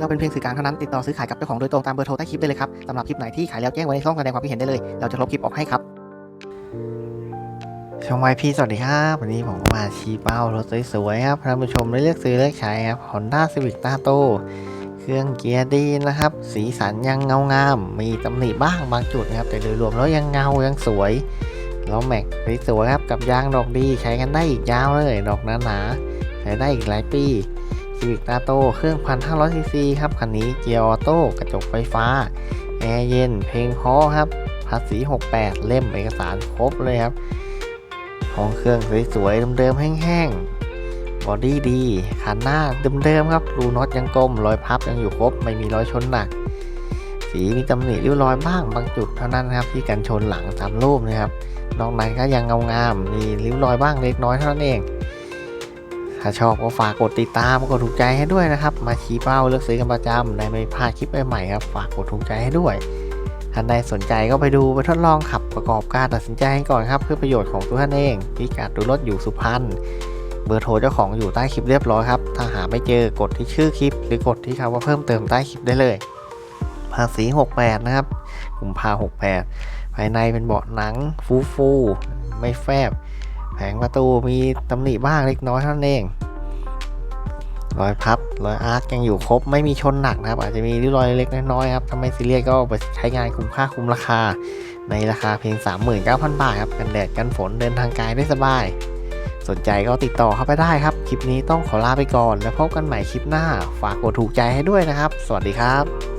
เราเป็นเพียงสื่อกลางเท่านั้นติดต่อซื้อขายกับเจ้าของโดยตรงตามเบอร์โทรใต้คลิปได้เลยครับสำหรับคลิปไหนที่ขายแล้วแจ้งไว้ในช่องแสดงความคิดเห็นได้เลย เราจะลบคลิปออกให้ครับช่องไวพีสวัสดีครับ วันนี้ผมมาชี้เป้ารถสวยๆครับท่านผู้ชมได้เลือกซื้อเลือกใช้ครับ Honda Civic t a t o เครื่องเกียร์ดีนะครับ สีสันยังเงางาม มีตำหนิบ้างบางจุดนะครับ แต่โดยรวมแล้วยังเงายังสวยล้อแม็กสวยครับกับยางดอกดีใช้กันได้อีกยาวเลยดอกหนาๆใช้ได้อีกหลายปี Civic t a t o เครื่อง 1,500ซีซีครับคันนี้เกียร์ออโต้กระจกไฟฟ้า แอร์เย็น เพลงเพราะครับ ภาษี 68 เล่มเอกสารครบเลยครับห้องเครื่องสวยๆเดิมๆ แห้งๆ บอดี้ดีคันหน้าเดิมๆครับ รูน็อตยังกลมรอยพับยังอยู่ครบ ไม่มีรอยชนหนัก สีมีตำหนิริ้วรอยบ้างบางจุดเท่านั้นครับที่กันชนหลังตามรูปนะครับนอกนั้นก็ยังเงางามมีริ้วรอยบ้างเล็กน้อยเท่านั้นเอง ถ้าชอบก็ฝากกดติดตามกดถูกใจให้ด้วยนะครับ มาชี้เป้าเลือกซื้อกันประจำได้ไม่พลาดคลิปใหม่ๆครับ ฝากกดถูกใจให้ด้วยท่านใดสนใจก็ไปดูไปทดลองขับประกอบการตัดสินใจให้ก่อนครับเพื่อประโยชน์ของตัวท่านเองพิกัดดูรถอยู่สุพรรณเบอร์โทรเจ้าของอยู่ใต้คลิปเรียบร้อยครับ ถ้าหาไม่เจอกดที่ชื่อคลิป หรือกดที่คำว่าเพิ่มเติมใต้คลิปได้เลยภาษี68 นะครับกุมภา68 ภายในเป็นเบาะหนังฟูฟู ไม่แฟบ ผงประตูมีตำหนิบ้างเล็กน้อยเท่านั้นเอง รอยพับรอยอาร์คยังอยู่ครบไม่มีชนหนักนะครับ อาจจะมีริ้วรอยเล็กน้อยครับถ้าไม่ซีเรียสก็ไปใช้งานคุ้มค่าคุ้มราคา ในราคาเพียง 39,000 บาทครับกันแดดกันฝนเดินทางไกลได้สบาย สนใจก็ติดต่อเข้าไปได้ครับ คลิปนี้ต้องขอลาไปก่อน แล้วพบกันใหม่คลิปหน้า ฝากกดถูกใจให้ด้วยนะครับ สวัสดีครับ